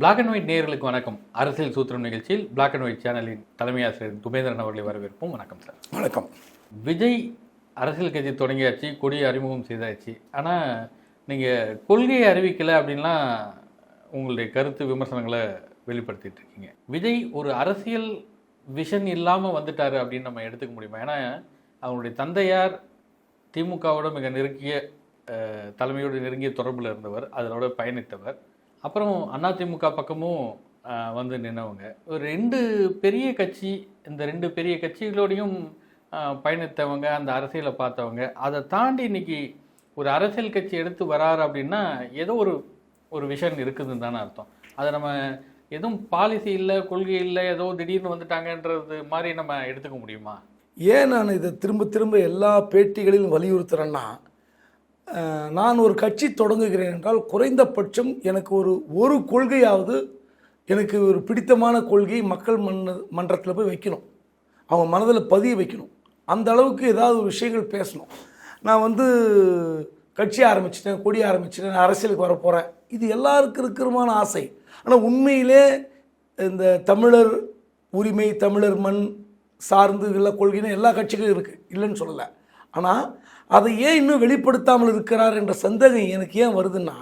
Black and white நேயர்களுக்கு வணக்கம். அரசியல் சூத்திரம் நிகழ்ச்சியில் பிளாக் அண்ட் ஒயிட் சேனலின் தலைமை ஆசிரியர் துபேந்திரன் அவர்களை வரவேற்போம். வணக்கம் சார். வணக்கம். விஜய் அரசியல் கட்சி தொடங்கியாச்சு கொடி அறிமுகம் செய்தாச்சு. ஆனால் நீங்கள் கொள்கையை அறிவிக்கலை அப்படின்லாம் உங்களுடைய கருத்து விமர்சனங்களை வெளிப்படுத்திட்டு இருக்கீங்க. விஜய் ஒரு அரசியல் விஷன் இல்லாமல் வந்துட்டாரு அப்படின்னு நம்ம எடுத்துக்க முடியுமா? ஏன்னா அவங்களுடைய தந்தையார் திமுகவோட மிக நெருங்கிய தலைமையோடு நெருங்கிய தொடர்பில் இருந்தவர் அதனோட பயணித்தவர். அப்புறம் அதிமுக பக்கமும் வந்து நின்னவங்க. ஒரு ரெண்டு பெரிய கட்சி இந்த ரெண்டு பெரிய கட்சிகளோடையும் பயணித்தவங்க அந்த அரசியலை பார்த்தவங்க அதை தாண்டி இன்னைக்கு ஒரு அரசியல் கட்சி எடுத்து வராரு அப்படின்னா ஏதோ ஒரு ஒரு விஷயம் இருக்குதுன்னு தானே அர்த்தம். அதை நம்ம எதுவும் பாலிசி இல்லை கொள்கை இல்லை ஏதோ திடீர்னு வந்துட்டாங்கன்றது மாதிரி நம்ம எடுத்துக்க முடியுமா? ஏன் நான் இதை திரும்ப திரும்ப எல்லா பேட்டிகளிலும் வலியுறுத்துறேன்னா நான் ஒரு கட்சி தொடங்குகிறேன் என்றால் குறைந்தபட்சம் எனக்கு ஒரு ஒரு கொள்கையாவது எனக்கு ஒரு பிடித்தமான கொள்கை மக்கள் மன்ற மன்றத்தில் போய் வைக்கணும். அவங்க மனதில் பதிய வைக்கணும். அந்த அளவுக்கு ஏதாவது ஒரு விஷயங்கள் பேசணும். நான் வந்து கட்சி ஆரம்பிச்சிட்டேன் கொடி ஆரம்பிச்சிட்டேன் நான் அரசியலுக்கு வர போகிறேன் இது எல்லாருக்கும் இருக்கிறமான ஆசை. ஆனால் உண்மையிலே இந்த தமிழர் உரிமை தமிழர் மண் சார்ந்து உள்ள கொள்கைன்னு எல்லா கட்சிகளும் இருக்குது இல்லைன்னு சொல்லலை. ஆனால் அதை ஏன் இன்னும் வெளிப்படுத்தாமல் இருக்கிறார் என்ற சந்தேகம் எனக்கு ஏன் வருதுன்னா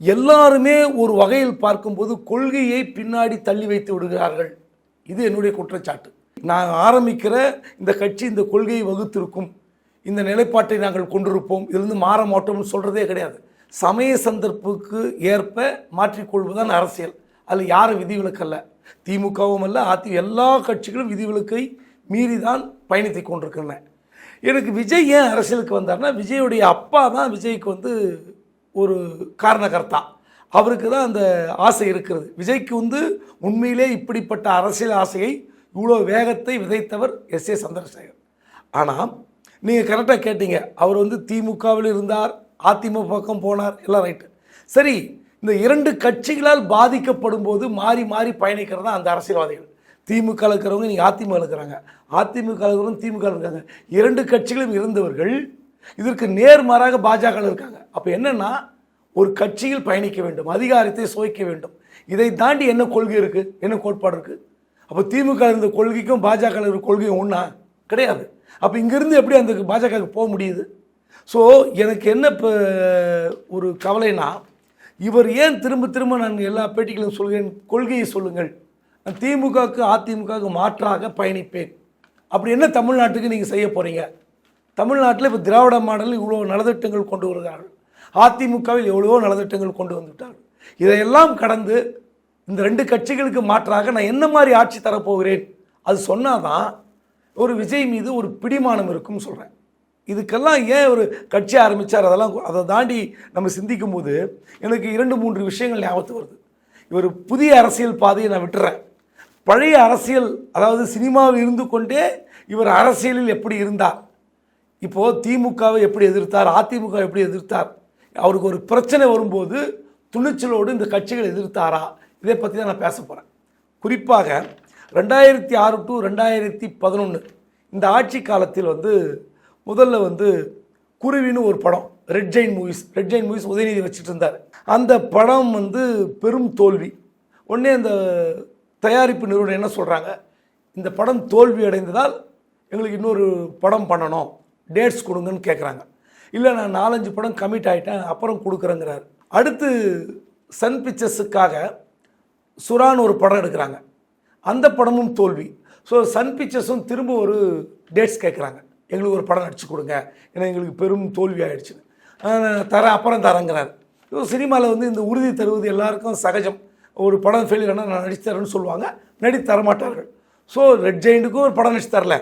எல்லாருமே ஒரு வகையில் பார்க்கும்போது கொள்கையை பின்னாடி தள்ளி வைத்து விடுகிறார்கள். இது என்னுடைய குற்றச்சாட்டு. நான் ஆரம்பிக்கிற இந்த கட்சி இந்த கொள்கையை வகுத்திருக்கும். இந்த நிலைப்பாட்டை நாங்கள் கொண்டிருப்போம். இதிலிருந்து மாற மாட்டோம்னு சொல்கிறதே கிடையாது. சமய சந்தர்ப்புக்கு ஏற்ப மாற்றிக்கொள்வதுதான் அரசியல். அதில் யாரும் விதிவிலக்கல்ல திமுகவும் அல்ல அதி எல்லா கட்சிகளும் விதிவிலக்கை மீறி தான் பயணித்து கொண்டிருக்கின்றன. எனக்கு விஜய் ஏன் அரசியலுக்கு வந்தார்னா விஜயுடைய அப்பா தான் விஜய்க்கு வந்து ஒரு காரணகர்த்தா. அவருக்கு தான் அந்த ஆசை இருக்கிறது. விஜய்க்கு வந்து உண்மையிலே இப்படிப்பட்ட அரசியல் ஆசையை இவ்வளோ வேகத்தை விதைத்தவர் எஸ் ஏ சந்திரசேகர். ஆனால் நீங்கள் கரெக்டாக கேட்டீங்க. அவர் வந்து திமுகவில் இருந்தார் அதிமுக பக்கம் போனார் எல்லாம் ரைட்டு சரி இந்த இரண்டு கட்சிகளால் பாதிக்கப்படும் போது மாறி மாறி பயணிக்கிறது தான் அந்த அரசியல்வாதிகள். திமுக இருக்கிறவங்க நீங்கள் அதிமுக இருக்கிறாங்க. அதிமுக இருக்கிறவங்க திமுக இருக்காங்க. இரண்டு கட்சிகளும் இருந்தவர்கள் இதற்கு நேர்மாறாக பாஜக இருக்காங்க. அப்போ என்னென்னா ஒரு கட்சியில் பயணிக்க வேண்டும் அதிகாரத்தை சுவைக்க வேண்டும். இதை தாண்டி என்ன கொள்கை இருக்குது என்ன கோட்பாடு இருக்குது அப்போ திமுக இருந்த கொள்கைக்கும் பாஜக இருக்கிற கொள்கையும் ஒன்றா கிடையாது. அப்போ இங்கேருந்து எப்படி அந்த பாஜகவுக்கு போக முடியுது? ஸோ எனக்கு என்ன இப்போ ஒரு கவலைனா இவர் ஏன் திரும்ப திரும்ப நான் எல்லா பேட்டிகளும் சொல்கிறேன்? கொள்கையை சொல்லுங்கள். திமுகவுக்கு அதிமுகவுக்கு மாற்றாக பயணிப்பேன். அப்படி என்ன தமிழ்நாட்டுக்கு நீங்கள் செய்ய போகிறீங்க தமிழ்நாட்டில் இப்போ திராவிட மாடலில் இவ்வளோ நலத்திட்டங்கள் கொண்டு வருகிறார்கள். அதிமுகவில் எவ்வளவோ நலத்திட்டங்கள் கொண்டு வந்துவிட்டார்கள் இதையெல்லாம் கடந்து இந்த ரெண்டு கட்சிகளுக்கு மாற்றாக நான் என்ன மாதிரி ஆட்சி தரப்போகிறேன்? அது சொன்னாதான் ஒரு விஜய் மீது ஒரு பிடிமானம் இருக்கும்னு சொல்கிறேன் இதுக்கெல்லாம் ஏன் ஒரு கட்சி ஆரம்பித்தார் அதெல்லாம் அதை தாண்டி நம்ம சிந்திக்கும் போது எனக்கு இரண்டு மூன்று விஷயங்கள் ஞாபகத்து வருது. இவர் புதிய அரசியல் பாதையை நான் விட்டுறேன். பழைய அரசியல் அதாவது சினிமாவில் இருந்து கொண்டே இவர் அரசியலில் எப்படி இருந்தார்? இப்போது திமுகவை எப்படி எதிர்த்தார்? அதிமுக எப்படி எதிர்த்தார்? அவருக்கு ஒரு பிரச்சனை வரும்போது துணிச்சலோடு இந்த கட்சிகள் எதிர்த்தாரா? இதை பற்றி தான் நான் பேச போகிறேன் குறிப்பாக ரெண்டாயிரத்தி ஆறு டு ரெண்டாயிரத்தி பதினொன்று இந்த ஆட்சி காலத்தில் வந்து முதல்ல வந்து குருவின்னு ஒரு படம் Red Giant Movies Red Giant Movies Udhayanidhi வச்சுட்டு இருந்தார். அந்த படம் வந்து பெரும் தோல்வி. உடனே அந்த தயாரிப்பு நிறுவனம் என்ன சொல்கிறாங்க இந்த படம் தோல்வி அடைந்ததால் எங்களுக்கு இன்னொரு படம் பண்ணணும். டேட்ஸ் கொடுங்கன்னு கேட்குறாங்க இல்லை நான் நாலஞ்சு படம் கமிட் ஆகிட்டேன் அப்புறம் கொடுக்குறேங்கிறார். அடுத்து சன் பிக்சர்ஸுக்காக சுறான்னு ஒரு படம் எடுக்கிறாங்க. அந்த படமும் தோல்வி. ஸோ சன் பிக்சர்ஸும் திரும்ப ஒரு டேட்ஸ் கேட்குறாங்க எங்களுக்கு ஒரு படம் நடிச்சு கொடுங்க. ஏன்னா எங்களுக்கு பெரும் தோல்வி ஆயிடுச்சுன்னு தரேன் அப்புறம் தரேங்கிறார். சினிமாவில் வந்து இந்த உறுதி தருவது எல்லாருக்கும் சகஜம். ஒரு படம் ஃபெயிலியர் ஆனால் நான் நடிச்சு தரேன்னு சொல்லுவாங்க. நடித்து தரமாட்டார்கள் ஸோ ரெட் ஜெயிண்ட்டுக்கும் ஒரு படம் நடித்து தரல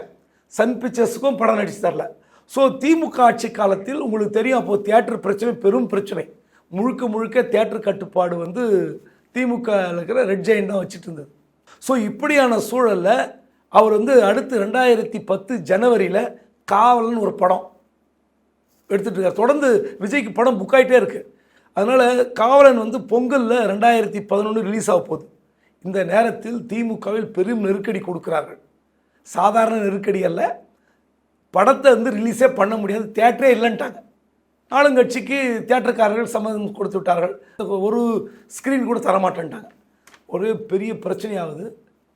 சன் பிக்சர்ஸுக்கும் படம் நடித்து தரல ஸோ திமுக ஆட்சி காலத்தில் உங்களுக்கு தெரியும் அப்போது தியேட்டர் பிரச்சனை பெரும் பிரச்சனை. முழுக்க முழுக்க தியேட்டர் கட்டுப்பாடு வந்து திமுக இருக்கிற ரெட் ஜெயின் தான் வச்சுட்டு இருந்தது. ஸோ இப்படியான சூழலில் அவர் வந்து அடுத்து ரெண்டாயிரத்தி பத்து ஜனவரியில் காவலன் ஒரு படம் எடுத்துகிட்டு இருக்கார். தொடர்ந்து விஜய்க்கு படம் புக் ஆகிட்டே இருக்குது அதனால் காவலன் வந்து பொங்கலில் ரெண்டாயிரத்தி பதினொன்று ரிலீஸ் ஆக போகுது. இந்த நேரத்தில் திமுகவில் பெரும் நெருக்கடி கொடுக்குறார்கள். சாதாரண நெருக்கடி அல்ல. படத்தை வந்து ரிலீஸே பண்ண முடியாது. தேட்டரே இல்லைன்ட்டாங்க. ஆளுங்கட்சிக்கு தேட்டருக்காரர்கள் சம்மதம் கொடுத்து விட்டார்கள். ஒரு ஸ்க்ரீன் கூட தரமாட்டேன்ட்டாங்க. ஒரு பெரிய பிரச்சனையாவது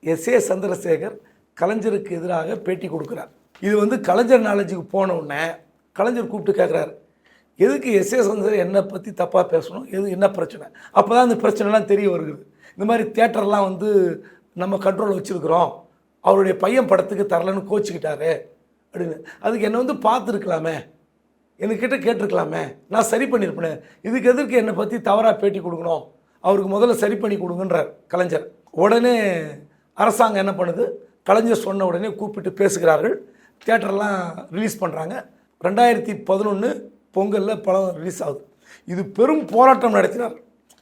எஸ் ஏ சந்திரசேகர் கலைஞருக்கு எதிராக பேட்டி கொடுக்குறார். இது வந்து கலைஞர் நாலேஜுக்கு போன உடனே கலைஞர் கூப்பிட்டு கேட்குறாரு எதுக்கு எஸ் ஏ என்னை பற்றி தப்பாக பேசணும்? எது என்ன பிரச்சனை? அப்போ தான் இந்த பிரச்சனைலாம் தெரிய வருகிறது. இந்த மாதிரி தேட்டர்லாம் வந்து நம்ம கண்ட்ரோலில் வச்சுருக்குறோம். அவருடைய பையன் படத்துக்கு தரலன்னு கோச்சிக்கிட்டாரு அப்படின்னு. அதுக்கு என்னை வந்து பார்த்துருக்கலாமே. என்கிட்ட கேட்டிருக்கலாமே. நான் சரி பண்ணியிருப்பேனே. இதுக்கு எதற்கு என்னை பற்றி தவறாக பேட்டி கொடுக்கணும்? அவருக்கு முதல்ல சரி பண்ணி கொடுங்கன்றார் கலைஞர். உடனே அரசாங்கம் என்ன பண்ணுது? கலைஞர் சொன்ன உடனே கூப்பிட்டு பேசுகிறார்கள். தியேட்டர்லாம் ரிலீஸ் பண்ணுறாங்க ரெண்டாயிரத்தி பதினொன்று பொங்கலில் படம் ரிலீஸ் ஆகுது. இது பெரும் போராட்டம் நடத்தினார்.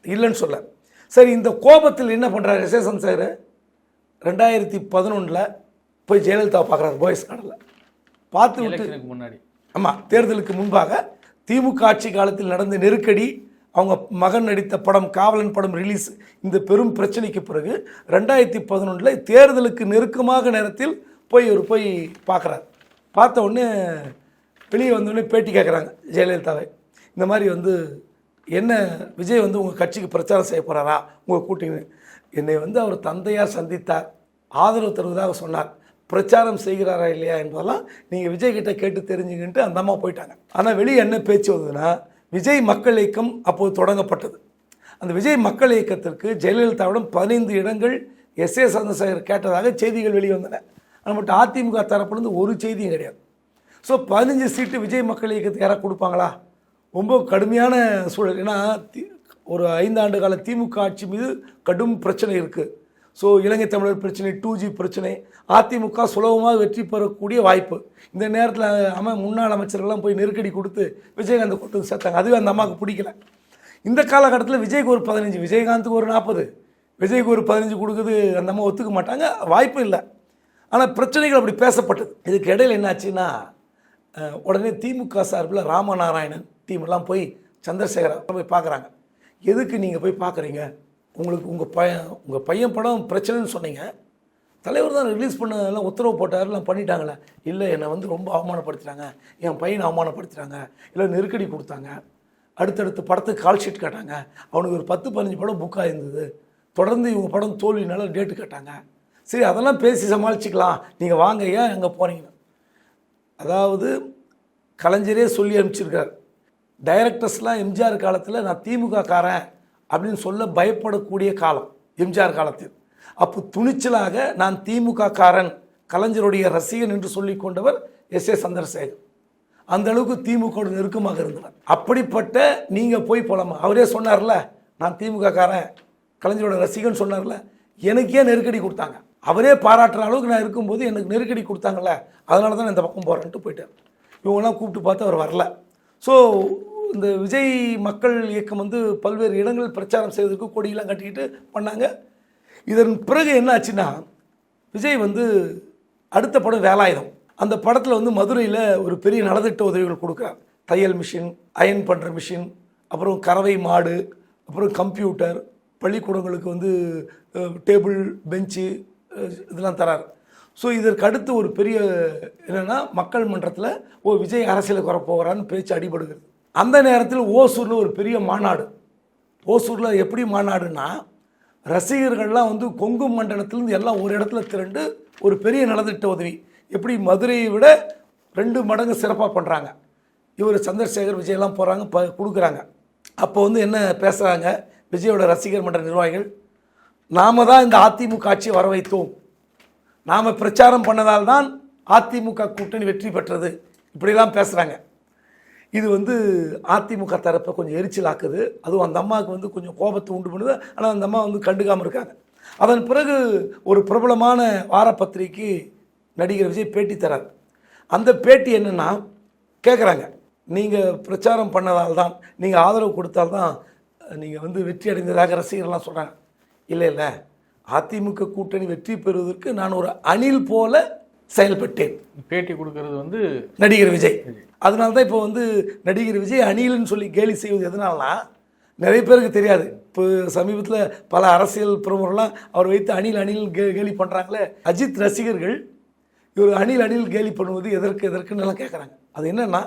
இல்லைன்னு சொல்ல. சரி இந்த கோபத்தில் என்ன பண்ணுறாரு ஏ சந்திரசேகர் ரெண்டாயிரத்தி பதினொன்றில் போய் ஜெயலலிதா பார்க்குறாரு போயஸ் கார்டில் பார்த்து விட்டு முன்னாடி. ஆமாம் தேர்தலுக்கு முன்பாக திமுக ஆட்சி காலத்தில் நடந்த நெருக்கடி அவங்க மகன் நடித்த படம் காவலன் படம் ரிலீஸ் இந்த பெரும் பிரச்சனைக்கு பிறகு ரெண்டாயிரத்தி பதினொன்றில் தேர்தலுக்கு நெருக்கமாக நேரத்தில் போய் ஒரு போய் பார்க்குறாரு பார்த்த உடனே வெளியே வந்தோடனே பேட்டி கேட்குறாங்க ஜெயலலிதாவை. இந்த மாதிரி வந்து என்ன விஜய் வந்து உங்கள் கட்சிக்கு பிரச்சாரம் செய்ய போகிறாரா உங்கள் கூட்டணி. என்னை வந்து அவர் தந்தையார் சந்தித்தார். ஆதரவு தருவதாக சொன்னார். பிரச்சாரம் செய்கிறாரா இல்லையா என்பதெல்லாம் நீங்கள் விஜய் கிட்டே கேட்டு தெரிஞ்சுக்கிட்டு அந்த அம்மா போயிட்டாங்க. ஆனால் வெளியே என்ன பேச்சு வந்ததுன்னா விஜய் மக்கள் இயக்கம் அப்போது தொடங்கப்பட்டது. அந்த விஜய் மக்கள் இயக்கத்திற்கு ஜெயலலிதாவிடம் பதினைந்து இடங்கள் எஸ் ஏ சந்திரசேகர் கேட்டதாக செய்திகள் வெளிவந்தன. ஆனால் மட்டும் அதிமுக தரப்புலேருந்து ஒரு செய்தியும் கிடையாது. ஸோ பதினஞ்சு சீட்டு விஜய் மக்கள் இயக்கத்துக்கு யாராவது கொடுப்பாங்களா? ரொம்ப கடுமையான சூழல். ஏன்னா தி- ஒரு ஐந்தாண்டு கால திமுக ஆட்சி மீது கடும் பிரச்சனை இருக்குது ஸோ இலங்கை தமிழர் பிரச்சனை டூ ஜி பிரச்சனை அதிமுக சுலபமாக வெற்றி பெறக்கூடிய வாய்ப்பு. இந்த நேரத்தில் அம முன்னாள் அமைச்சர்கள்லாம் போய் நெருக்கடி கொடுத்து விஜயகாந்த் கொண்டு சேர்த்தாங்க. அதுவே அந்த அம்மாவுக்கு பிடிக்கல. இந்த காலகட்டத்தில் விஜய்க்கு ஒரு பதினஞ்சு விஜயகாந்துக்கு ஒரு நாற்பது விஜய்க்கு ஒரு பதினஞ்சு கொடுக்குது அந்த அம்மா ஒத்துக்க மாட்டாங்க. வாய்ப்பு இல்லை. ஆனால் பிரச்சனைகள் அப்படி பேசப்பட்டது. இதுக்கு இடையில் என்னாச்சுன்னா உடனே திமுக சார்பில் ராமநாராயணன் டீம்லாம் போய் சந்திரசேகரா போய் பார்க்குறாங்க. எதுக்கு நீங்கள் போய் பார்க்குறீங்க? உங்களுக்கு உங்கள் பையன் உங்கள் பையன் படம் பிரச்சனைன்னு சொன்னீங்க. தலைவர் தான் ரிலீஸ் பண்ணதெல்லாம் உத்தரவு போட்டார் எல்லாம் பண்ணிட்டாங்களே. இல்லை என்னை வந்து ரொம்ப அவமானப்படுத்துகிறாங்க என் பையனை அவமானப்படுத்துகிறாங்க இல்லை நெருக்கடி கொடுத்தாங்க. அடுத்தடுத்து படத்துக்கு கால் ஷீட் கேட்டாங்க. அவனுக்கு ஒரு பத்து பதினஞ்சு படம் புக் ஆயிருந்தது. தொடர்ந்து இவங்க படம் தோல்வினால டேட்டு கேட்டாங்க. சரி அதெல்லாம் பேசி சமாளிச்சுக்கலாம். நீங்கள் வாங்க ஏன் அங்கே போனீங்கன்னு அதாவது கலைஞரே சொல்லி அனுப்பிச்சிருக்கார். டைரக்டர்ஸ்லாம் எம்ஜிஆர் காலத்தில் நான் திமுக காரன் அப்படின்னு சொல்ல பயப்படக்கூடிய காலம் எம்ஜிஆர் காலத்தில். அப்போ துணிச்சலாக நான் திமுக காரன் கலைஞருடைய ரசிகன் என்று சொல்லி கொண்டவர் எஸ் ஏ சந்திரசேகர். அந்த அளவுக்கு திமுக நெருக்கமாக இருந்தார் அப்படிப்பட்ட நீங்கள் போய் போலாமா? அவரே சொன்னார்ல நான் திமுக காரன் கலைஞரோட ரசிகன் சொன்னார்ல எனக்கு ஏன் நெருக்கடி கொடுத்தாங்க. அவரே பாராட்டுற அளவுக்கு நான் இருக்கும்போது எனக்கு நெருக்கடி கொடுத்தாங்கல்ல அதனால தான் நான் இந்த பக்கம் போகிறேன்ட்டு போயிட்டேன். இவங்கெல்லாம் கூப்பிட்டு பார்த்து அவர் வரல. ஸோ இந்த விஜய் மக்கள் இயக்கம் வந்து பல்வேறு இடங்களில் பிரச்சாரம் செய்வதற்கு கொடியெல்லாம் கட்டிக்கிட்டு பண்ணாங்க. இதன் பிறகு என்ன ஆச்சுன்னா விஜய் வந்து அடுத்த படம் வேலாயுதம். அந்த படத்தில் வந்து மதுரையில் ஒரு பெரிய நலத்திட்ட உதவிகள் கொடுக்குறார். தையல் மிஷின் அயன் பண்ணுற மிஷின் அப்புறம் கறவை மாடு அப்புறம் கம்ப்யூட்டர் பள்ளிக்கூடங்களுக்கு வந்து டேபிள் பெஞ்சு இதெல்லாம் தரார். ஸோ இதற்கு அடுத்து ஒரு பெரிய என்னென்னா மக்கள் மன்றத்தில் ஓ விஜய் அரசியலுக்கு வரப்போகிறான்னு பேச்சு அடிபடுகிறது. அந்த நேரத்தில் ஓசூரில் ஒரு பெரிய மாநாடு. ஓசூரில் எப்படி மாநாடுன்னா ரசிகர்கள்லாம் வந்து கொங்கு மண்டலத்திலேருந்து எல்லாம் ஒரு இடத்துல திரண்டு ஒரு பெரிய நலத்திட்ட உதவி. எப்படி மதுரையை விட ரெண்டு மடங்கு சிறப்பாக பண்ணுறாங்க இவர் சந்திரசேகர் விஜயெல்லாம் போகிறாங்க ப கொடுக்குறாங்க. அப்போ வந்து என்ன பேசுகிறாங்க விஜயோட ரசிகர் மன்ற நிர்வாகிகள்? நாம தான் இந்த அதிமுக ஆட்சியை வர வைத்தோம் நாம் பிரச்சாரம் பண்ணதால் தான் அதிமுக கூட்டணி வெற்றி பெற்றது. இப்படிலாம் பேசுகிறாங்க இது வந்து அதிமுக தரப்பை கொஞ்சம் எரிச்சலாக்குது. அதுவும் அந்த அம்மாவுக்கு வந்து கொஞ்சம் கோபத்தை உண்டு பண்ணுது. ஆனால் அந்த அம்மா வந்து கண்டுக்காமல் இருக்காங்க. அதன் பிறகு ஒரு பிரபலமான வாரப்பத்திரிகைக்கு நடிகர் விஜய் பேட்டி தரார். அந்த பேட்டி என்னென்னா கேட்குறாங்க நீங்கள் பிரச்சாரம் பண்ணதால் தான் நீங்கள் ஆதரவு கொடுத்தால்தான் நீங்கள் வந்து வெற்றி அடைந்ததாக ரசிகர்லாம் சொல்கிறாங்க இல்லை இல்லை. அதிமுக கூட்டணி வெற்றி பெறுவதற்கு நான் ஒரு அணில் போல செயல்பட்டேன். பேட்டி கொடுக்கறது வந்து நடிகர் விஜய். அதனால தான் இப்போ வந்து நடிகர் விஜய் அணில்னு சொல்லி கேலி செய்வது எதனாலனா நிறைய பேருக்கு தெரியாது. இப்போ சமீபத்தில் பல அரசியல் பிரமுகர்லாம் அவர் வைத்து அணில் அணில் கே கேலி பண்ணுறாங்களே அஜித் ரசிகர்கள் இவர் அணில் அணில் கேலி பண்ணுவது எதற்கு எதற்குன்னு எல்லாம் கேட்குறாங்க அது என்னென்னா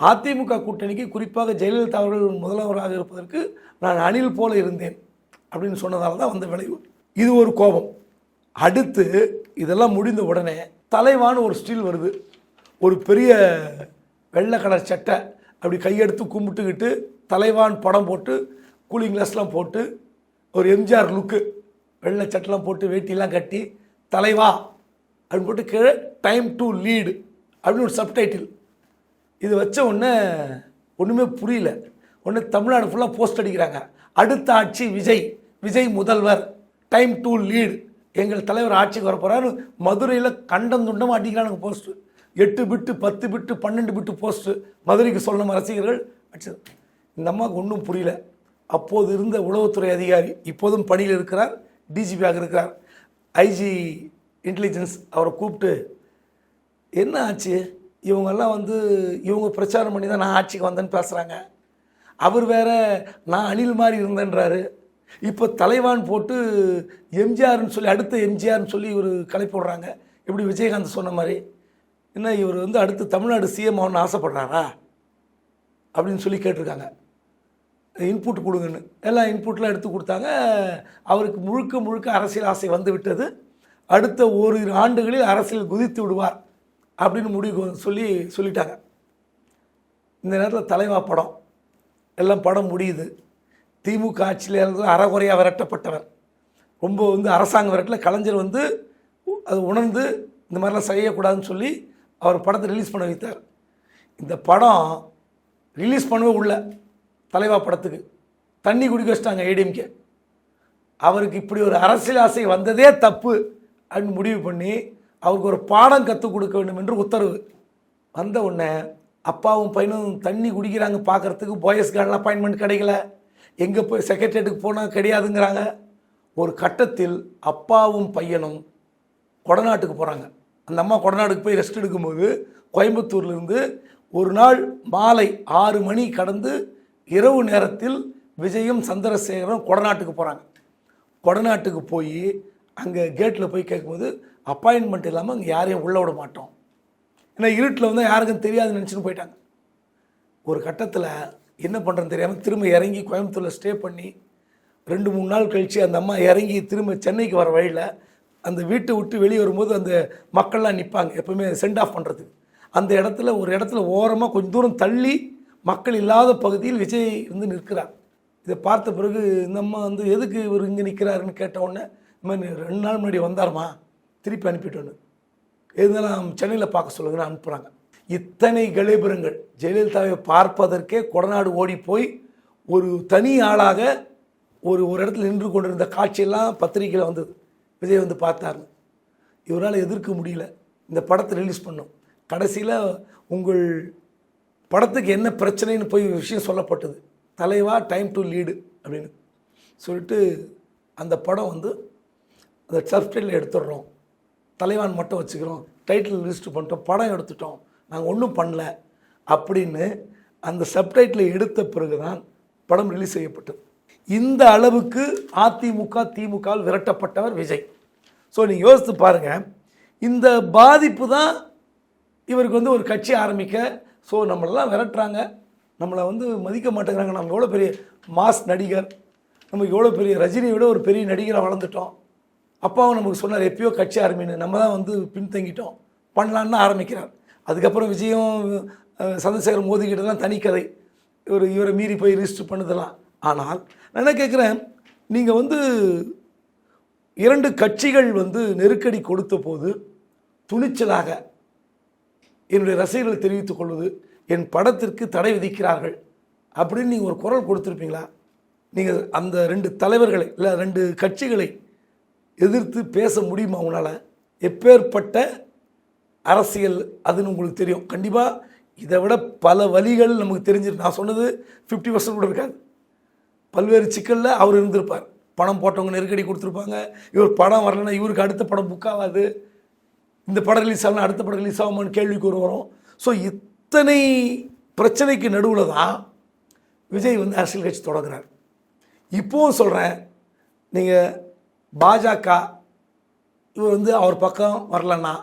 அதிமுக கூட்டணிக்கு குறிப்பாக ஜெயலலிதா அவர்கள் முதல்வராக இருப்பதற்கு நான் அணில் போல இருந்தேன். அப்படின்னு சொன்னதால தான் வந்த விளைவு. இது ஒரு கோபம். அடுத்து இதெல்லாம் முடிந்த உடனே தலைவான்னு ஒரு ஸ்டீல் வருது. ஒரு பெரிய வெள்ளை கலர் சட்டை அப்படி கையெடுத்து கும்பிட்டுக்கிட்டு தலைவான் படம் போட்டு கூலிங் கிளாஸ்லாம் போட்டு ஒரு எம்ஜிஆர் லுக்கு வெள்ளை சட்டெலாம் போட்டு வேட்டிலாம் கட்டி தலைவா அப்படின்னு போட்டு கீழே டைம் டு லீடு அப்படின்னு ஒரு சப்டைட்டில். இது வச்ச உடனே ஒன்றுமே புரியல. ஒன்று தமிழ்நாடு ஃபுல்லாக போஸ்ட் அடிக்கிறாங்க. அடுத்த ஆட்சி விஜய். விஜய் முதல்வர் டைம் டு லீட் எங்கள் தலைவர் ஆட்சிக்கு வரப்போகிறாரு மதுரையில் கண்டம் துண்டமாக அடிக்கிறானுங்க போஸ்ட்டு எட்டு பிட்டு பத்து பிட்டு பன்னெண்டு பிட்டு போஸ்ட்டு மதுரைக்கு சொல்லணும் ரசிகர்கள். அடிச்சது. இந்த அம்மாவுக்கு ஒன்றும் புரியல. அப்போது இருந்த உளவுத்துறை அதிகாரி இப்போதும் பணியில் இருக்கிறார். டிஜிபியாக இருக்கிறார். ஐஜி இன்டெலிஜென்ஸ் அவரை கூப்பிட்டு என்ன ஆச்சு? இவங்கெல்லாம் வந்து இவங்க பிரச்சாரம் பண்ணி தான் நான் ஆட்சிக்கு வந்தேன்னு பேசுகிறாங்க அவர் வேற நான் அணில் மாதிரி இருந்தேன்றாரு. இப்போ தலைவான் போட்டு எம்ஜிஆர்னு சொல்லி அடுத்த எம்ஜிஆர்னு சொல்லி இவர் கலை போடுறாங்க. எப்படி விஜயகாந்த் சொன்ன மாதிரி? என்ன இவர் வந்து அடுத்து தமிழ்நாடு சிஎம் ஆகணும்னு ஆசைப்படுறாரா? அப்படின்னு சொல்லி கேட்டிருக்காங்க. இன்புட் கொடுங்கன்னு. எல்லாம் இன்புட்லாம் எடுத்து கொடுத்தாங்க. அவருக்கு முழுக்க முழுக்க அரசியல் ஆசை வந்து விட்டது. அடுத்த ஓரிரு ஆண்டுகளில் அரசியல் குதித்து விடுவார் அப்படின்னு முடிவு சொல்லி சொல்லிட்டாங்க. இந்த நேரத்தில் தலைவா படம். எல்லாம் படம் முடியுது. திமுக ஆட்சியில் இருந்து அறகுறையாக விரட்டப்பட்டவர். ரொம்ப வந்து அரசாங்க விரட்டில் கலைஞர் வந்து அது உணர்ந்து இந்த மாதிரிலாம் செய்யக்கூடாதுன்னு சொல்லி அவர் படத்தை ரிலீஸ் பண்ண வைத்தார். இந்த படம் ரிலீஸ் பண்ணவே உள்ள தலைவா படத்துக்கு. தண்ணி குடிக்க வச்சிட்டாங்க ஏடிஎம்கே அவருக்கு இப்படி ஒரு அரசியல் ஆசை வந்ததே தப்பு அப்படின்னு முடிவு பண்ணி அவருக்கு ஒரு பாடம் கற்றுக் கொடுக்க வேண்டும் என்று உத்தரவு. வந்த உடனே அப்பாவும் பையனும் தண்ணி குடிக்கிறாங்க பார்க்கறதுக்கு பாய்ஸ் கார்டில் அப்பாயின்மெண்ட் கிடைக்கல. எங்கே போய் செக்ரட்டரியேட்டுக்கு போனால் கிடையாதுங்கிறாங்க. ஒரு கட்டத்தில் அப்பாவும் பையனும் கொடநாட்டுக்கு போகிறாங்க அந்த அம்மா கொடநாட்டுக்கு போய் ரெஸ்ட் எடுக்கும்போது கோயம்புத்தூர்லேருந்து ஒரு நாள் மாலை ஆறு மணி கடந்து இரவு நேரத்தில் விஜயும் சந்திரசேகரும் கொடநாட்டுக்கு போகிறாங்க கொடநாட்டுக்கு போய் அங்கே கேட்டில் போய் கேட்கும்போது அப்பாயின்மெண்ட் இல்லாமல் அங்கே யாரையும் உள்ளே விட மாட்டோம். ஏன்னா இருட்டில் வந்து யாருக்கும் தெரியாதுன்னு நினச்சின்னு போயிட்டாங்க. ஒரு கட்டத்தில் என்ன பண்ணுறதுன்னு தெரியாமல் திரும்ப இறங்கி கோயம்புத்தூரில் ஸ்டே பண்ணி ரெண்டு மூணு நாள் கழித்து அந்த அம்மா இறங்கி திரும்ப சென்னைக்கு வர வழியில் அந்த வீட்டை விட்டு வெளியே வரும்போது அந்த மக்கள்லாம் நிற்பாங்க எப்பவுமே சென்ட் ஆஃப் பண்ணுறதுக்கு அந்த இடத்துல ஒரு இடத்துல ஓரமாக கொஞ்சம் தூரம் தள்ளி மக்கள் இல்லாத பகுதியில் விஜய் வந்து நிற்கிறார். இதை பார்த்த பிறகு இந்த அம்மா வந்து எதுக்கு இவர் இங்கே நிற்கிறாருன்னு கேட்ட உடனே இந்த மாதிரி ரெண்டு நாள் முன்னாடி வந்தாருமா? திருப்பி அனுப்பிட்டோன்னு. எதுனாலும் சென்னையில் பார்க்க சொல்லுங்கன்னு அனுப்புகிறாங்க இத்தனை கலைபுரங்கள் ஜெயலலிதாவை பார்ப்பதற்கே கொடநாடு ஓடி போய் ஒரு தனி ஆளாக ஒரு ஒரு இடத்துல நின்று கொண்டிருந்த காட்சியெல்லாம் பத்திரிக்கையில் வந்தது. விஜய் வந்து பார்த்தாரு. இவரால் எதிர்க்க முடியல. இந்த படத்தை ரிலீஸ் பண்ணோம். கடைசியில் உங்கள் படத்துக்கு என்ன பிரச்சனைன்னு போய் விஷயம் சொல்லப்பட்டது. தலைவா டைம் டு லீடு அப்படின்னு சொல்லிட்டு அந்த படம் வந்து அந்த சப்டைட்டில் எடுத்துடுறோம். தலைவான் மட்டும் வச்சுக்கிறோம். டைட்டில் ரிஜிஸ்டர் பண்ணிட்டோம். படம் எடுத்துட்டோம். நாங்கள் ஒன்றும் பண்ணல அப்படின்னு அந்த சப்டைட்டில் எடுத்த பிறகு தான் படம் ரிலீஸ் செய்யப்பட்டது. இந்த அளவுக்கு அதிமுக திமுகவில் விரட்டப்பட்டவர் விஜய். ஸோ நீங்கள் யோசித்து பாருங்கள் இந்த பாதிப்பு தான் இவருக்கு வந்து ஒரு கட்சி ஆரம்பிக்க. ஸோ நம்மளெல்லாம் விரட்டுறாங்க. நம்மளை வந்து மதிக்க மாட்டேங்கிறாங்க. நம்ம எவ்வளோ பெரிய மாஸ் நடிகர். நமக்கு எவ்வளோ பெரிய ரஜினியை விட ஒரு பெரிய நடிகராக வளர்ந்துட்டோம். அப்பாவும் நமக்கு சொன்னார் எப்பயோ கட்சி ஆரம்பின்னு. நம்ம தான் வந்து பின்தங்கிட்டோம். பண்ணலான்னு ஆரம்பிக்கிறார். அதுக்கப்புறம் விஜயும் சந்திரசேகர் மோதிக்கிட்டலாம் தனிக்கதை. இவர் இவரை மீறி போய் ரிஜிஸ்டர் பண்ணதெல்லாம். ஆனால் நான் என்ன கேட்குறேன் நீங்கள் வந்து இரண்டு கட்சிகள் வந்து நெருக்கடி கொடுத்த போது துணிச்சலாக என்னுடைய ரசிகர்களை தெரிவித்துக் கொள்வது என் படத்திற்கு தடை விதிக்கிறார்கள் அப்படின்னு நீங்கள் ஒரு குரல் கொடுத்துருப்பீங்களா? நீங்கள் அந்த ரெண்டு தலைவர்களை இல்லை ரெண்டு கட்சிகளை எதிர்த்து பேச முடியுமா உங்களால் எப்பேற்பட்ட அரசியல் அதுன்னு உங்களுக்கு தெரியும். கண்டிப்பாக இதை விட பல வழிகள் நமக்கு தெரிஞ்சிருக்கு நான் சொன்னது ஃபிஃப்டி பர்சன்ட் கூட இருக்காது. பல்வேறு சிக்கலில் அவர் இருந்திருப்பார். பணம் போட்டவங்க நெருக்கடி கொடுத்துருப்பாங்க. இவர் படம் வரலன்னா இவருக்கு அடுத்த படம் புக் ஆகாது. இந்த படம் ரிலீஸ் ஆகலாம் அடுத்த படம் ரிலீஸ் ஆகுமான்னு கேள்விக்கு ஒரு வரும். ஸோ இத்தனை பிரச்சனைக்கு நடுவில் தான் விஜய் வந்து அரசியல் கட்சி தொடங்குறார். இப்போவும் சொல்கிறேன் நீங்கள் பாஜக இவர் வந்து அவர் பக்கம் வரலன்னா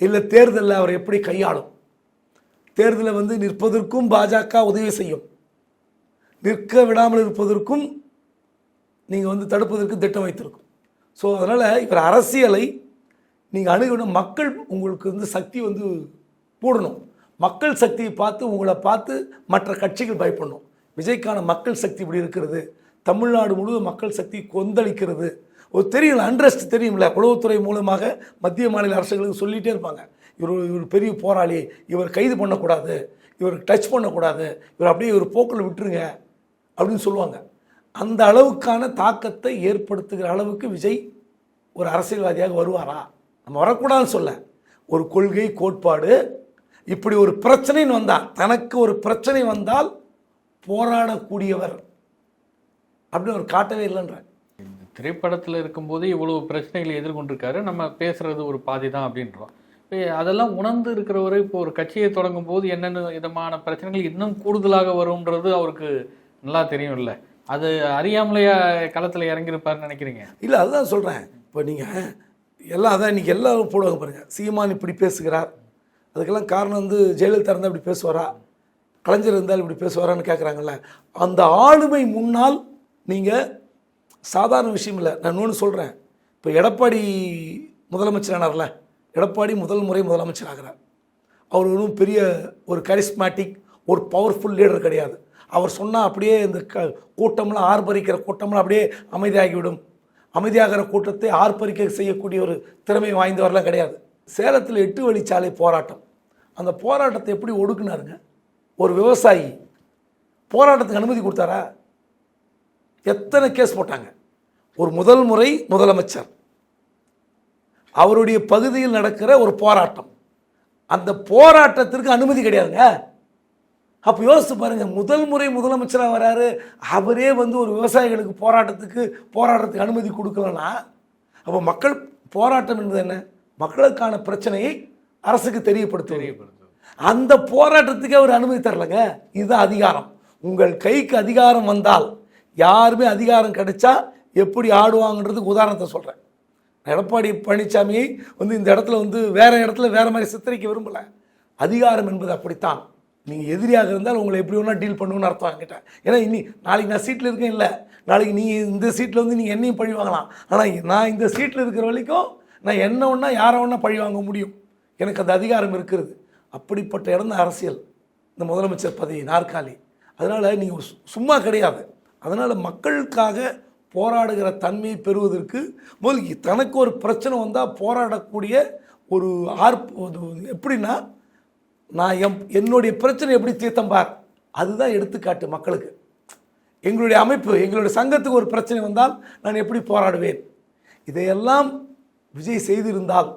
இல்லை தேர்தலில் அவர் எப்படி கையாளும்? தேர்தலில் வந்து நிற்பதற்கும் பாஜக உதவி செய்யும். நிற்க விடாமல் இருப்பதற்கும் நீங்கள் வந்து தடுப்பதற்கு திட்டம் வைத்திருக்கும். ஸோ அதனால் இவர் அரசியலை நீங்கள் அணுகணும். மக்கள் உங்களுக்கு வந்து சக்தி வந்து போடணும். மக்கள் சக்தியை பார்த்து உங்களை பார்த்து மற்ற கட்சிகள் பயப்படணும். விஜய்க்கான மக்கள் சக்தி இப்படி இருக்கிறது. தமிழ்நாடு முழுவதும் மக்கள் சக்தி கொந்தளிக்கிறது. ஒரு தெரியும்ல அண்ட்ரஸ்ட் தெரியும்ல உளவுத்துறை மூலமாக மத்திய மாநில அரசுகளுக்கு சொல்லிகிட்டே இருப்பாங்க. இவர் இவர் பெரிய போராளி இவர் கைது பண்ணக்கூடாது இவருக்கு டச் பண்ணக்கூடாது இவர் அப்படியே இவர் போக்கில் விட்டுருங்க அப்படின்னு சொல்லுவாங்க. அந்த அளவுக்கான தாக்கத்தை ஏற்படுத்துகிற அளவுக்கு விஜய் ஒரு அரசியல்வாதியாக வருவாரா? நம்ம வரக்கூடாதுன்னு சொல்ல. ஒரு கொள்கை கோட்பாடு இப்படி ஒரு பிரச்சனைன்னு வந்தால் தனக்கு ஒரு பிரச்சனை வந்தால் போராடக்கூடியவர் அப்படின்னு அவர் காட்டவே இல்லைன்ற திரைப்படத்தில் இருக்கும்போது இவ்வளவு பிரச்சனைகளை எதிர்கொண்டிருக்காரு. நம்ம பேசுறது ஒரு பாதி தான் அப்படின்றோம். இப்போ அதெல்லாம் உணர்ந்து இருக்கிறவர் இப்போ ஒரு கட்சியை தொடங்கும் போது என்னென்ன விதமான பிரச்சனைகள் இன்னும் கூடுதலாக வரும்ன்றது அவருக்கு நல்லா தெரியும் இல்லை அது அறியாமலேயே களத்தில் இறங்கியிருப்பாருன்னு நினைக்கிறீங்க? இல்லை அதுதான் சொல்கிறேன் இப்போ நீங்கள் எல்லாம் அதான் இன்றைக்கி எல்லாரும் போடுவாங்க பாருங்கள் சீமான் இப்படி பேசுகிறார். அதுக்கெல்லாம் காரணம் வந்து ஜெயலலிதா இருந்தால் இப்படி பேசுவாரா? கலைஞர் இருந்தால் இப்படி பேசுவாரான்னு கேட்குறாங்கல்ல அந்த ஆளுமை முன்னால் நீங்கள் சாதாரண விஷயம் இல்லை. நான் இன்னொன்று சொல்கிறேன் இப்போ எடப்பாடி முதலமைச்சரானார்ல எடப்பாடி முதல் முறை முதலமைச்சர் ஆகிறார். அவர் ஒன்றும் பெரிய ஒரு கரிஸ்மேட்டிக் ஒரு பவர்ஃபுல் லீடர் கிடையாது. அவர் சொன்னால் அப்படியே இந்த க கூட்டம்லாம் ஆர்ப்பரிக்கிற கூட்டம்லாம் அப்படியே அமைதியாகிவிடும். அமைதியாகிற கூட்டத்தை ஆர்ப்பரிக்க செய்யக்கூடிய ஒரு திறமை வாய்ந்தவரெலாம் கிடையாது. சேலத்தில் எட்டு வழிச்சாலை போராட்டம். அந்த போராட்டத்தை எப்படி ஒடுக்குனாருங்க? ஒரு விவசாயி போராட்டத்துக்கு அனுமதி கொடுத்தாரா? எத்தனை கேஸ் போட்டாங்க? ஒரு முதல் முறை முதலமைச்சர். அவருடைய பகுதியில் நடக்கிற ஒரு போராட்டம். அந்த போராட்டத்திற்கு அனுமதி கிடையாதுங்க. அப்போ யோசித்து பாருங்க முதல் முறை முதலமைச்சராக வராரு அவரே வந்து ஒரு விவசாயிகளுக்கு போராட்டத்துக்கு போராட்டத்துக்கு அனுமதி கொடுக்கலன்னா அப்போ மக்கள் போராட்டம் என்பது என்ன? மக்களுக்கான பிரச்சனையை அரசுக்கு தெரியப்படுத்துவது. தெரியப்படுத்துது அந்த போராட்டத்துக்கு அவர் அனுமதி தரலங்க. இதுதான் அதிகாரம். உங்கள் கைக்கு அதிகாரம் வந்தால் யாருமே அதிகாரம் கிடைச்சா எப்படி ஆடுவாங்கன்றதுக்கு உதாரணத்தை சொல்கிறேன் எடப்பாடி பழனிசாமியை வந்து இந்த இடத்துல வந்து வேறு இடத்துல வேறு மாதிரி சித்தரிக்க விரும்பலை. அதிகாரம் என்பது அப்படித்தான். நீங்கள் எதிரியாக இருந்தால் உங்களை எப்படி வேணால் டீல் பண்ணுவோன்னு அர்த்தம் என்கிட்ட. ஏன்னா இனி நாளைக்கு நான் சீட்டில் இருக்கேன் இல்லை. நாளைக்கு நீ இந்த சீட்டில் வந்து நீங்கள் என்னையும் பழி வாங்கலாம். ஆனால் நான் இந்த சீட்டில் இருக்கிற வரைக்கும் நான் என்ன ஒன்றா யாரை ஒன்றா பழி வாங்க முடியும். எனக்கு அந்த அதிகாரம் இருக்கிறது. அப்படிப்பட்ட இடம் தான் அரசியல். இந்த முதலமைச்சர் பதவி நாற்காலி. அதனால் நீங்கள் சும்மா கிடையாது. அதனால் மக்களுக்காக போராடுகிற தன்மையை பெறுவதற்கு முதல் தனக்கு ஒரு பிரச்சனை வந்தால் போராடக்கூடிய ஒரு ஆர்ப்பு எப்படின்னா நான் எம் என்னுடைய பிரச்சனை எப்படி தீர்த்தம் பார். அதுதான் எடுத்துக்காட்டு மக்களுக்கு. எங்களுடைய அமைப்பு எங்களுடைய சங்கத்துக்கு ஒரு பிரச்சனை வந்தால் நான் எப்படி போராடுவேன்? இதையெல்லாம் விஜய் செய்திருந்தால்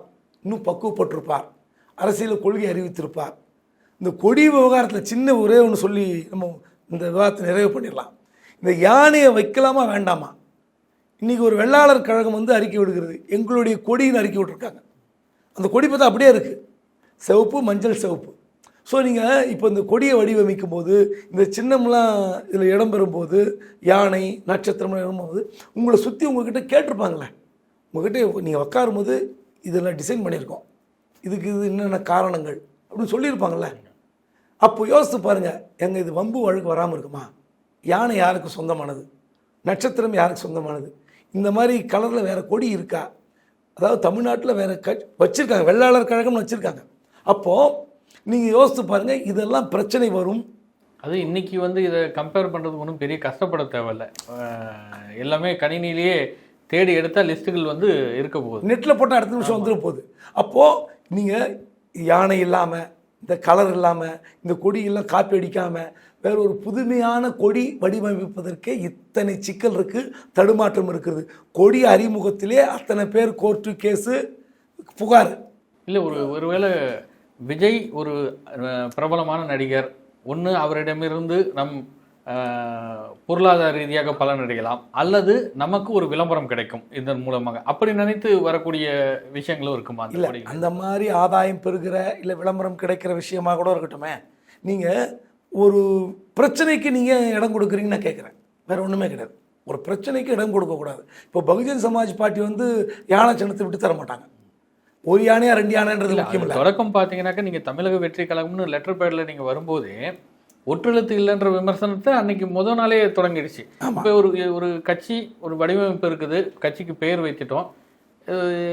இன்னும் பக்குவப்பட்டிருப்பார். அரசியல் கொள்கை அறிவித்திருப்பார். இந்த கொடி விவகாரத்தில் சின்ன ஒரே ஒன்று சொல்லி நம்ம இந்த விவாதத்தை நிறைவு பண்ணிடலாம். இந்த யானையை வைக்கலாமா வேண்டாமா? இன்றைக்கி ஒரு வெள்ளாளர் கழகம் வந்து அறிக்கை விடுகிறது. எங்களுடைய கொடின்னு அறிக்கை விட்டுருக்காங்க. அந்த கொடி பார்த்தா அப்படியே இருக்குது சிவப்பு மஞ்சள் சிவப்பு. ஸோ நீங்கள் இப்போ இந்த கொடியை வடிவமைக்கும் போது இந்த சின்னம்லாம் இதில் இடம்பெறும்போது யானை நட்சத்திரம்லாம் இடம்பெறும்போது உங்களை சுற்றி உங்கள்கிட்ட கேட்டிருப்பாங்களே. உங்கள்கிட்ட நீங்கள் உட்காரும்போது இதெல்லாம் டிசைன் பண்ணியிருக்கோம். இதுக்கு இது என்னென்ன காரணங்கள் அப்படின்னு சொல்லியிருப்பாங்கள்ல அப்போ யோசித்து பாருங்கள் எங்கள் இது வம்பு வழக்கு வராமல் இருக்குமா? யானை யாருக்கு சொந்தமானது? நட்சத்திரம் யாருக்கு சொந்தமானது? இந்த மாதிரி கலரில் வேறு கொடி இருக்கா? அதாவது தமிழ்நாட்டில் வேறு க வச்சுருக்காங்க. வெள்ளாளர் கழகம்னு வச்சுருக்காங்க. அப்போது நீங்கள் யோசித்து பாருங்கள் இதெல்லாம் பிரச்சனை வரும். அது இன்னைக்கு வந்து இதை கம்பேர் பண்ணுறதுக்கு ஒன்றும் பெரிய கஷ்டப்பட தேவையில்ல. எல்லாமே கணினிலேயே தேடி எடுத்தால் லிஸ்ட்டுகள் வந்து இருக்க போகுது. நெட்டில் போட்டால் அடுத்த நிமிஷம் வந்துட போகுது. அப்போது நீங்கள் யானை இல்லாமல் இந்த கலர் இல்லாமல் இந்த கொடி எல்லாம் காப்பி அடிக்காமல் வேற ஒரு புதுமையான கொடி வடிவமைப்பதற்கே இத்தனை சிக்கல் இருக்குது தடுமாற்றம் இருக்கிறது கொடி அறிமுகத்திலே அத்தனை பேர் கோர்ட்டு கேஸு புகார். இல்லை ஒரு ஒருவேளை விஜய் ஒரு பிரபலமான நடிகர். ஒன்று அவரிடமிருந்து நம் பொருளாதார ரீதியாக பலன் அடையலாம். அல்லது நமக்கு ஒரு விளம்பரம் கிடைக்கும் இதன் மூலமாக. அப்படி நினைத்து வரக்கூடிய விஷயங்களும் இருக்குமா இல்லை? அந்த மாதிரி ஆதாயம் பெறுகிற இல்லை விளம்பரம் கிடைக்கிற விஷயமா கூட இருக்கட்டுமே. நீங்கள் ஒரு பிரச்சனைக்கு நீங்கள் இடம் கொடுக்குறீங்கன்னு நான் கேட்குறேன் வேறு ஒன்றுமே கிடையாது. ஒரு பிரச்சனைக்கு இடம் கொடுக்கக்கூடாது இப்போ பகுஜன் சமாஜ் பார்ட்டி வந்து யானை சின்னத்தை விட்டு தர மாட்டாங்க. ஒரு யானையா ரெண்டு யானைன்றது முக்கியம் இல்லை. தொடக்கம் பார்த்தீங்கன்னாக்கா நீங்க தமிழக வெற்றி கழகம்னு லெட்டர் பேடில் நீங்க வரும்போதே ஒற்றெழுத்து இல்லைன்ற விமர்சனத்தை அன்னைக்கு முத நாளே தொடங்கிடுச்சு. இப்போ ஒரு ஒரு கட்சி ஒரு வடிவமைப்பு இருக்குது. கட்சிக்கு பெயர் வைத்துட்டோம்.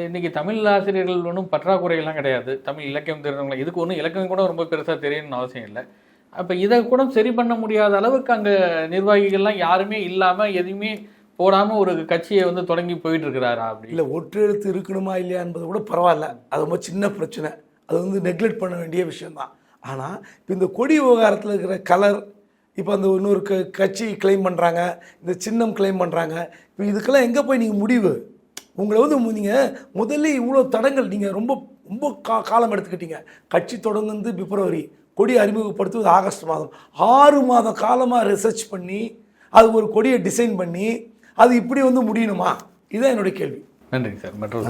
இன்னைக்கு தமிழ் ஆசிரியர்கள் ஒன்றும் பற்றாக்குறையெல்லாம் கிடையாது. தமிழ் இலக்கியம் தெரிஞ்சவங்க இதுக்கு ஒன்றும் இலக்கியம் கூட ரொம்ப பெருசாக தெரியணும்னு அவசியம் இல்லை. அப்போ இதை கூட சரி பண்ண முடியாத அளவுக்கு அங்கே நிர்வாகிகள்லாம் யாருமே இல்லாமல் எதுவுமே போடாமல் ஒரு கட்சியை வந்து தொடங்கி போயிட்டு இருக்கிறாரா அப்படி? இல்லை ஒற்று எழுத்து இருக்கணுமா இல்லையா என்பது கூட பரவாயில்ல. அது ரொம்ப சின்ன பிரச்சனை. அது வந்து நெக்லெக்ட் பண்ண வேண்டிய விஷயம்தான். ஆனால் இப்போ இந்த கொடி விவகாரத்தில் இருக்கிற கலர் இப்போ அந்த இன்னொரு க கட்சி கிளைம் பண்ணுறாங்க இந்த சின்னம் கிளைம் பண்ணுறாங்க இப்போ இதுக்கெல்லாம் எங்கே போய் நீங்கள் முடிவு? உங்களை வந்து நீங்கள் முதல்ல இவ்வளோ தடங்கள் நீங்கள் ரொம்ப ரொம்ப கா காலம் எடுத்துக்கிட்டீங்க. கட்சி தொடங்குந்து பிப்ரவரி. கொடி அறிமுகப்படுத்துவது ஆகஸ்ட் மாதம். ஆறு மாத காலமாக ரிசர்ச் பண்ணி அது ஒரு கொடியை டிசைன் பண்ணி அது இப்படி வந்து முடியணுமா? இதுதான் என்னுடைய கேள்வி. நன்றிங்க சார். மற்றொரு